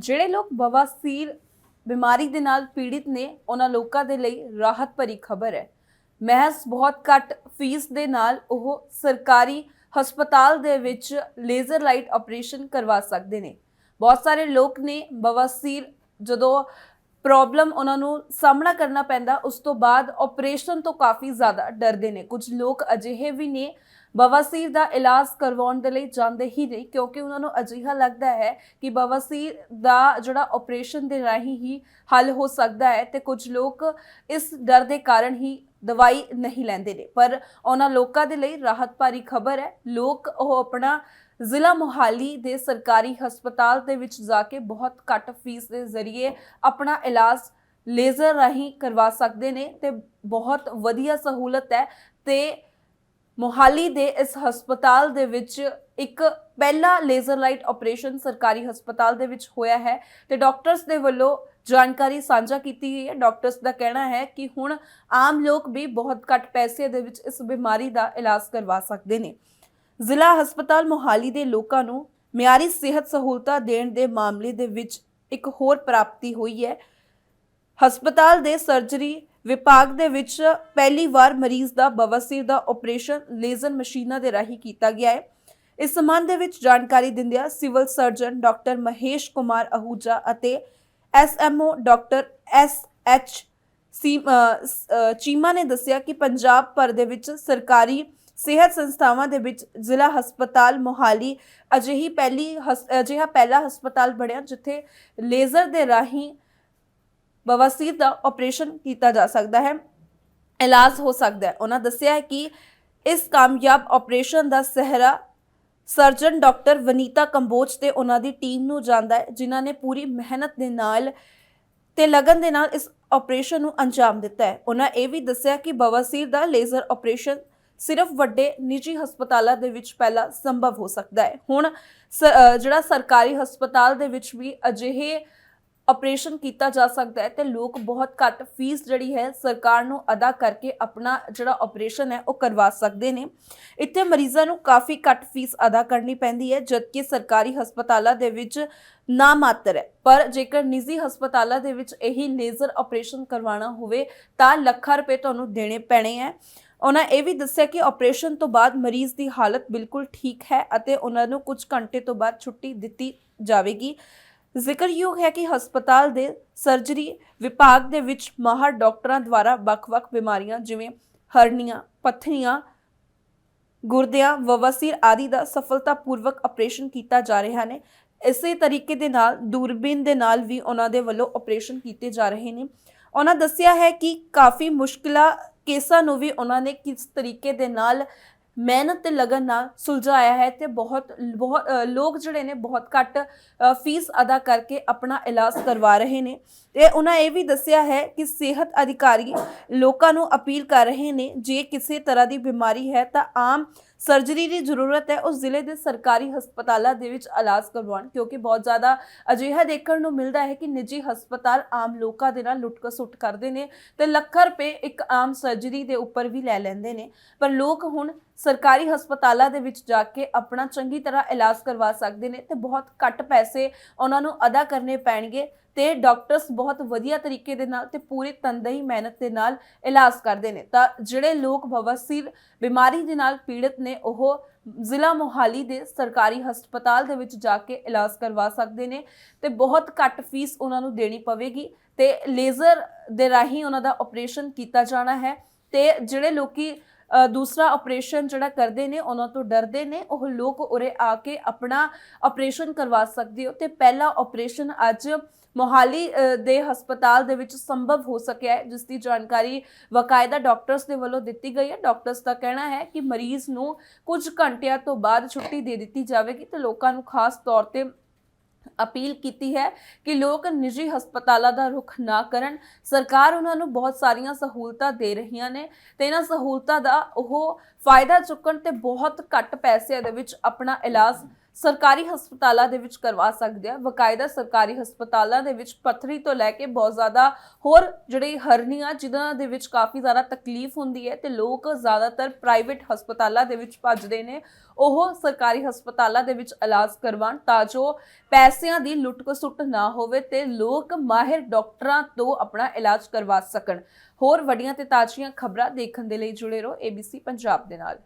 ਜਿਹੜੇ ਲੋਕ ਬਵਾਸੀਰ ਬਿਮਾਰੀ ਦੇ ਨਾਲ ਪੀੜਿਤ ਨੇ, ਉਹਨਾਂ ਲੋਕਾਂ ਦੇ ਲਈ ਰਾਹਤ ਭਰੀ ਖਬਰ ਹੈ। ਮਹਿਜ਼ ਬਹੁਤ ਘੱਟ ਫੀਸ ਦੇ ਨਾਲ ਉਹ ਸਰਕਾਰੀ ਹਸਪਤਾਲ ਦੇ ਵਿੱਚ ਲੇਜ਼ਰ ਲਾਈਟ ਆਪਰੇਸ਼ਨ ਕਰਵਾ ਸਕਦੇ ਨੇ। ਬਹੁਤ ਸਾਰੇ ਲੋਕ ਨੇ ਬਵਾਸੀਰ, ਜਦੋਂ ਪ੍ਰੋਬਲਮ ਉਹਨਾਂ ਨੂੰ ਸਾਹਮਣਾ ਕਰਨਾ ਪੈਂਦਾ, ਉਸ ਤੋਂ ਬਾਅਦ ਆਪਰੇਸ਼ਨ ਤੋਂ ਕਾਫੀ ਜ਼ਿਆਦਾ ਡਰਦੇ ਨੇ। ਕੁਝ ਲੋਕ ਅਜਿਹੇ ਵੀ ਨੇ ਬਵਾਸੀਰ ਦਾ ਇਲਾਜ ਕਰਵਾਉਣ ਦੇ ਲਈ ਜਾਂਦੇ ਹੀ ਨਹੀਂ, ਕਿਉਂਕਿ ਉਹਨਾਂ ਨੂੰ ਅਜਿਹਾ ਲੱਗਦਾ ਹੈ ਕਿ ਬਵਾਸੀਰ ਦਾ ਜਿਹੜਾ ਆਪਰੇਸ਼ਨ ਦੇ ਰਾਹੀਂ ਹੀ ਹੱਲ ਹੋ ਸਕਦਾ ਹੈ ਤੇ ਕੁਝ ਲੋਕ ਇਸ ਡਰ ਦੇ ਕਾਰਨ ਹੀ ਦਵਾਈ ਨਹੀਂ ਲੈਂਦੇ ਨੇ। ਪਰ ਉਹਨਾਂ ਲੋਕਾਂ ਦੇ ਲਈ ਰਾਹਤ ਭਰੀ ਖਬਰ ਹੈ। ਲੋਕ ਉਹ ਆਪਣਾ ਜ਼ਿਲ੍ਹਾ ਮੋਹਾਲੀ ਦੇ ਸਰਕਾਰੀ ਹਸਪਤਾਲ ਦੇ ਵਿੱਚ ਜਾ ਕੇ ਬਹੁਤ ਘੱਟ ਫੀਸ ਦੇ ਜ਼ਰੀਏ ਆਪਣਾ ਇਲਾਜ ਲੇਜ਼ਰ ਰਾਹੀਂ ਕਰਵਾ ਸਕਦੇ ਨੇ ਤੇ ਬਹੁਤ ਵਧੀਆ ਸਹੂਲਤ ਹੈ ਤੇ ਮੋਹਾਲੀ ਦੇ ਇਸ ਹਸਪਤਾਲ ਦੇ ਵਿੱਚ ਇੱਕ ਪਹਿਲਾ ਲੇਜ਼ਰ ਲਾਈਟ ਆਪਰੇਸ਼ਨ ਸਰਕਾਰੀ ਹਸਪਤਾਲ ਦੇ ਵਿੱਚ ਹੋਇਆ ਹੈ ਤੇ ਡਾਕਟਰਸ ਦੇ ਵੱਲੋਂ ਜਾਣਕਾਰੀ ਸਾਂਝਾ ਕੀਤੀ ਗਈ ਹੈ। ਡਾਕਟਰਸ ਦਾ ਕਹਿਣਾ ਹੈ ਕਿ ਹੁਣ ਆਮ ਲੋਕ ਵੀ ਬਹੁਤ ਘੱਟ ਪੈਸੇ ਦੇ ਵਿੱਚ ਇਸ ਬਿਮਾਰੀ ਦਾ ਇਲਾਜ ਕਰਵਾ ਸਕਦੇ ਨੇ। ਜ਼ਿਲ੍ਹਾ ਹਸਪਤਾਲ ਮੋਹਾਲੀ ਦੇ ਲੋਕਾਂ ਨੂੰ ਮਿਆਰੀ ਸਿਹਤ ਸਹੂਲਤਾਂ ਦੇਣ ਦੇ ਮਾਮਲੇ ਦੇ ਵਿੱਚ ਇੱਕ ਹੋਰ ਪ੍ਰਾਪਤੀ ਹੋਈ ਹੈ। ਹਸਪਤਾਲ ਦੇ ਸਰਜਰੀ ਵਿਭਾਗ ਦੇ ਵਿੱਚ ਪਹਿਲੀ ਵਾਰ ਮਰੀਜ਼ ਦਾ ਬਵਾਸੀਰ ਦਾ ਆਪਰੇਸ਼ਨ ਲੇਜ਼ਰ ਮਸ਼ੀਨਾਂ ਦੇ ਰਾਹੀਂ ਕੀਤਾ ਗਿਆ ਹੈ। ਇਸ ਸੰਬੰਧ ਦੇ ਵਿੱਚ ਜਾਣਕਾਰੀ ਦਿੰਦਿਆਂ civil surgeon doctor Mahesh Kumar Ahuja ਅਤੇ SMO doctor S H Cheema ਨੇ ਦੱਸਿਆ ਕਿ ਪੰਜਾਬ ਭਰ ਦੇ ਵਿੱਚ ਸਰਕਾਰੀ ਸਿਹਤ ਸੰਸਥਾਵਾਂ ਦੇ ਵਿੱਚ ਜ਼ਿਲ੍ਹਾ ਹਸਪਤਾਲ ਮੋਹਾਲੀ ਅਜਿਹੀ ਪਹਿਲੀ ਹਸ- ਅਜਿਹਾ ਪਹਿਲਾ ਹਸਪਤਾਲ ਬਣਿਆ ਜਿੱਥੇ ਲੇਜ਼ਰ ਦੇ ਰਾਹੀਂ ਬਵਾਸੀਰ ਦਾ ਆਪਰੇਸ਼ਨ ਕੀਤਾ ਜਾ ਸਕਦਾ ਹੈ। ਇਲਾਜ ਹੋ ਸਕਦਾ ਹੈ। ਉਹਨਾਂ ਦੱਸਿਆ ਹੈ ਕਿ ਇਸ ਕਾਮਯਾਬ ਆਪਰੇਸ਼ਨ ਦਾ ਸਹਿਰਾ ਸਰਜਨ ਡਾਕਟਰ ਵਨੀਤਾ ਕੰਬੋਜ ਤੇ ਉਹਨਾਂ ਦੀ ਟੀਮ ਨੂੰ ਜਾਂਦਾ ਹੈ, ਜਿਨ੍ਹਾਂ ਨੇ ਪੂਰੀ ਮਿਹਨਤ ਦੇ ਨਾਲ ਤੇ ਲਗਨ ਦੇ ਨਾਲ ਇਸ ਆਪਰੇਸ਼ਨ ਨੂੰ ਅੰਜਾਮ ਦਿੱਤਾ ਹੈ। ਉਹਨਾਂ ਇਹ ਵੀ ਦੱਸਿਆ ਕਿ ਬਵਾਸੀਰ ਦਾ ਲੇਜ਼ਰ ਆਪਰੇਸ਼ਨ ਸਿਰਫ ਵੱਡੇ ਨਿੱਜੀ ਹਸਪਤਾਲਾਂ ਦੇ ਵਿੱਚ ਪਹਿਲਾਂ ਸੰਭਵ ਹੋ ਸਕਦਾ ਹੈ। ਹੁਣ ਸ- ਜਿਹੜਾ ਸਰਕਾਰੀ ਹਸਪਤਾਲ ਦੇ ਵਿੱਚ ਵੀ ਅਜਿਹੇ ਆਪਰੇਸ਼ਨ ਕੀਤਾ ਜਾ ਸਕਦਾ ਹੈ ਤੇ ਲੋਕ ਬਹੁਤ ਘੱਟ ਫੀਸ ਜਿਹੜੀ ਹੈ ਸਰਕਾਰ ਨੂੰ ਅਦਾ ਕਰਕੇ ਆਪਣਾ ਜਿਹੜਾ ਆਪਰੇਸ਼ਨ ਹੈ ਉਹ ਕਰਵਾ ਸਕਦੇ ਨੇ। ਇੱਥੇ ਮਰੀਜ਼ਾਂ ਨੂੰ ਕਾਫੀ ਘੱਟ ਫੀਸ ਅਦਾ ਕਰਨੀ ਪੈਂਦੀ ਹੈ, ਜਦਕਿ ਸਰਕਾਰੀ ਹਸਪਤਾਲਾਂ ਦੇ ਵਿੱਚ ਨਾ ਮਾਤਰ ਹੈ। ਪਰ ਜੇਕਰ ਨਿੱਜੀ ਹਸਪਤਾਲਾਂ ਦੇ ਵਿੱਚ ਇਹੀ ਲੇਜ਼ਰ ਆਪਰੇਸ਼ਨ ਕਰਵਾਉਣਾ ਹੋਵੇ, ਤਾਂ ਲੱਖਾਂ ਰੁਪਏ ਤੁਹਾਨੂੰ ਦੇਣੇ ਪੈਣੇ ਹੈ। ਉਹਨਾਂ ਇਹ ਵੀ ਦੱਸਿਆ ਕਿ ਆਪਰੇਸ਼ਨ ਤੋਂ ਬਾਅਦ ਮਰੀਜ਼ ਦੀ ਹਾਲਤ ਬਿਲਕੁਲ ਠੀਕ ਹੈ ਅਤੇ ਉਹਨਾਂ ਨੂੰ ਕੁਝ ਘੰਟੇ ਤੋਂ ਬਾਅਦ ਛੁੱਟੀ ਦਿੱਤੀ ਜਾਵੇਗੀ। ਜ਼ਿਕਰਯੋਗ ਹੈ ਕਿ ਹਸਪਤਾਲ ਦੇ ਸਰਜਰੀ ਵਿਭਾਗ ਦੇ ਵਿੱਚ ਮਾਹਰ ਡਾਕਟਰਾਂ ਦੁਆਰਾ ਵੱਖ-ਵੱਖ ਬਿਮਾਰੀਆਂ ਜਿਵੇਂ ਹਰਨੀਆਂ, ਪੱਥਰੀਆਂ, ਗੁਰਦਿਆਂ ਬਵਾਸੀਰ ਆਦਿ ਦਾ ਸਫਲਤਾਪੂਰਵਕ ਆਪਰੇਸ਼ਨ ਕੀਤਾ ਜਾ ਰਿਹਾ ਨੇ। ਇਸੇ ਤਰੀਕੇ ਦੇ ਨਾਲ ਦੂਰਬੀਨ ਦੇ ਨਾਲ ਵੀ ਉਹਨਾਂ ਦੇ ਵੱਲੋਂ ਆਪਰੇਸ਼ਨ ਕੀਤੇ ਜਾ ਰਹੇ ਨੇ। ਉਹਨਾਂ ਦੱਸਿਆ ਹੈ ਕਿ ਕਾਫੀ ਮੁਸ਼ਕਿਲਾਂ ਕੇਸਾਂ ਨੂੰ ਵੀ ਉਹਨਾਂ ਨੇ ਕਿਸ ਤਰੀਕੇ ਦੇ ਨਾਲ ਮਿਹਨਤ ਤੇ ਲਗਨ ਨਾਲ ਸੁਲਝਾਇਆ ਹੈ ਤੇ ਬਹੁਤ ਬਹੁਤ ਲੋਕ ਜਿਹੜੇ ਨੇ ਬਹੁਤ ਘੱਟ ਫੀਸ ਅਦਾ ਕਰਕੇ ਆਪਣਾ ਇਲਾਜ ਕਰਵਾ ਰਹੇ ਨੇ। ਤੇ ਉਹਨਾਂ ਇਹ ਵੀ ਦੱਸਿਆ ਹੈ ਕਿ ਸਿਹਤ ਅਧਿਕਾਰੀ ਲੋਕਾਂ ਨੂੰ ਅਪੀਲ ਕਰ ਰਹੇ ਨੇ, ਜੇ ਕਿਸੇ ਤਰ੍ਹਾਂ ਦੀ ਬਿਮਾਰੀ ਹੈ ਤਾਂ ਆਮ ਸਰਜਰੀ ਦੀ ਜ਼ਰੂਰਤ ਹੈ ਉਸ ਜ਼ਿਲ੍ਹੇ ਦੇ ਸਰਕਾਰੀ ਹਸਪਤਾਲਾਂ ਦੇ ਵਿੱਚ ਇਲਾਜ ਕਰਵਾਉਣ। ਕਿਉਂਕਿ ਬਹੁਤ ਜ਼ਿਆਦਾ ਅਜਿਹਾ ਦੇਖਣ ਨੂੰ ਮਿਲਦਾ ਹੈ ਕਿ ਨਿੱਜੀ ਹਸਪਤਾਲ ਆਮ ਲੋਕਾਂ ਦੇ ਨਾਲ ਲੁੱਟਕ ਸੁੱਟ ਕਰਦੇ ਨੇ ਤੇ ਲੱਖਾਂ ਰੁਪਏ ਇੱਕ ਆਮ ਸਰਜਰੀ ਦੇ ਉੱਪਰ ਵੀ ਲੈ ਲੈਂਦੇ ਨੇ। ਪਰ ਲੋਕ ਹੁਣ ਸਰਕਾਰੀ ਹਸਪਤਾਲਾਂ ਦੇ ਵਿੱਚ ਜਾ ਕੇ ਆਪਣਾ ਚੰਗੀ ਤਰ੍ਹਾਂ ਇਲਾਜ ਕਰਵਾ ਸਕਦੇ ਨੇ ਤੇ ਬਹੁਤ ਘੱਟ ਪੈਸੇ ਉਹਨਾਂ ਨੂੰ ਅਦਾ ਕਰਨੇ ਪੈਣਗੇ ਤੇ ਡਾਕਟਰਸ ਬਹੁਤ ਵਧੀਆ ਤਰੀਕੇ ਦੇ ਨਾਲ ਤੇ ਪੂਰੇ ਤਨਦੇਹੀ ਮਿਹਨਤ ਦੇ ਨਾਲ ਇਲਾਜ ਕਰਦੇ ਨੇ। ਤਾਂ ਜਿਹੜੇ ਲੋਕ ਬਵਾਸੀਰ ਬਿਮਾਰੀ ਦੇ ਨਾਲ ਪੀੜਤ ਨੇ, ਉਹ ਜ਼ਿਲ੍ਹਾ ਮੋਹਾਲੀ ਦੇ ਸਰਕਾਰੀ ਹਸਪਤਾਲ ਦੇ ਵਿੱਚ ਜਾ ਕੇ ਇਲਾਜ ਕਰਵਾ ਸਕਦੇ ਨੇ ਤੇ ਬਹੁਤ ਘੱਟ ਫੀਸ ਉਹਨਾਂ ਨੂੰ ਦੇਣੀ ਪਵੇਗੀ ਤੇ ਲੇਜ਼ਰ ਦੇ ਰਾਹੀਂ ਉਹਨਾਂ ਦਾ ਆਪਰੇਸ਼ਨ ਕੀਤਾ ਜਾਣਾ ਹੈ ਤੇ ਜਿਹੜੇ ਲੋਕੀ ਦੂਸਰਾ ਆਪਰੇਸ਼ਨ ਜਿਹੜਾ ਕਰਦੇ ਨੇ, ਉਹਨਾਂ ਤੋਂ ਡਰਦੇ ਨੇ, ਉਹ ਲੋਕ ਉਰੇ ਆ ਕੇ ਆਪਣਾ ਆਪਰੇਸ਼ਨ ਕਰਵਾ ਸਕਦੇ ਹੋ। ਤੇ ਪਹਿਲਾ ਆਪਰੇਸ਼ਨ ਅੱਜ ਮੋਹਾਲੀ ਦੇ ਹਸਪਤਾਲ ਦੇ ਵਿੱਚ ਸੰਭਵ ਹੋ ਸਕਿਆ ਹੈ, ਜਿਸ ਦੀ ਜਾਣਕਾਰੀ ਵਕਾਇਦਾ ਡਾਕਟਰਸ ਦੇ ਵੱਲੋਂ ਦਿੱਤੀ ਗਈ ਹੈ। ਡਾਕਟਰਸ ਦਾ ਕਹਿਣਾ ਹੈ ਕਿ ਮਰੀਜ਼ ਨੂੰ ਕੁਝ ਘੰਟਿਆਂ ਤੋਂ ਬਾਅਦ ਛੁੱਟੀ ਦੇ ਦਿੱਤੀ ਜਾਵੇਗੀ ਤੇ ਲੋਕਾਂ ਨੂੰ ਖਾਸ ਤੌਰ ਤੇ ਅਪੀਲ ਕੀਤੀ ਹੈ ਕਿ ਲੋਕ ਨਿੱਜੀ ਹਸਪਤਾਲਾਂ ਦਾ ਰੁਖ ਨਾ ਕਰਨ। ਸਰਕਾਰ ਉਹਨਾਂ ਨੂੰ ਬਹੁਤ ਸਾਰੀਆਂ ਸਹੂਲਤਾਂ ਦੇ ਰਹੀਆਂ ਨੇ ਤੇ ਇਹਨਾਂ ਸਹੂਲਤਾਂ ਦਾ ਉਹ ਫਾਇਦਾ ਚੁੱਕਣ ਤੇ ਬਹੁਤ ਘੱਟ ਪੈਸਿਆਂ ਦੇ ਵਿੱਚ ਆਪਣਾ ਇਲਾਜ ਸਰਕਾਰੀ ਹਸਪਤਾਲਾਂ ਦੇ ਵਿੱਚ ਕਰਵਾ ਸਕਦੇ ਆ। ਵਕਾਇਦਾ ਸਰਕਾਰੀ ਹਸਪਤਾਲਾਂ ਦੇ ਵਿੱਚ ਪੱਥਰੀ ਤੋਂ ਲੈ ਕੇ ਬਹੁਤ ਜ਼ਿਆਦਾ ਹੋਰ ਜਿਹੜੇ ਹਰਨੀਆਂ, ਜਿਨ੍ਹਾਂ ਦੇ ਵਿੱਚ ਕਾਫੀ ਜ਼ਿਆਦਾ ਤਕਲੀਫ ਹੁੰਦੀ ਹੈ ਤੇ ਲੋਕ ਜ਼ਿਆਦਾਤਰ ਪ੍ਰਾਈਵੇਟ ਹਸਪਤਾਲਾਂ ਦੇ ਵਿੱਚ ਭੱਜਦੇ ਨੇ। ਉਹ ਸਰਕਾਰੀ ਹਸਪਤਾਲਾਂ ਦੇ ਵਿੱਚ ਇਲਾਜ ਕਰਵਾਉਣ ਤਾਂ ਜੋ ਪੈਸਿਆਂ ਦੀ ਲੁੱਟ ਖਸੁੱਟ ਨਾ ਹੋਵੇ ਤੇ ਲੋਕ ਮਾਹਿਰ ਡਾਕਟਰਾਂ ਤੋਂ ਆਪਣਾ ਇਲਾਜ ਕਰਵਾ ਸਕਣ। ਹੋਰ ਵੱਡੀਆਂ ਤੇ ਤਾਜ਼ੀਆਂ ਖਬਰਾਂ ਦੇਖਣ ਦੇ ਲਈ ਜੁੜੇ ਰਹੋ ABC ਪੰਜਾਬ ਦੇ ਨਾਲ।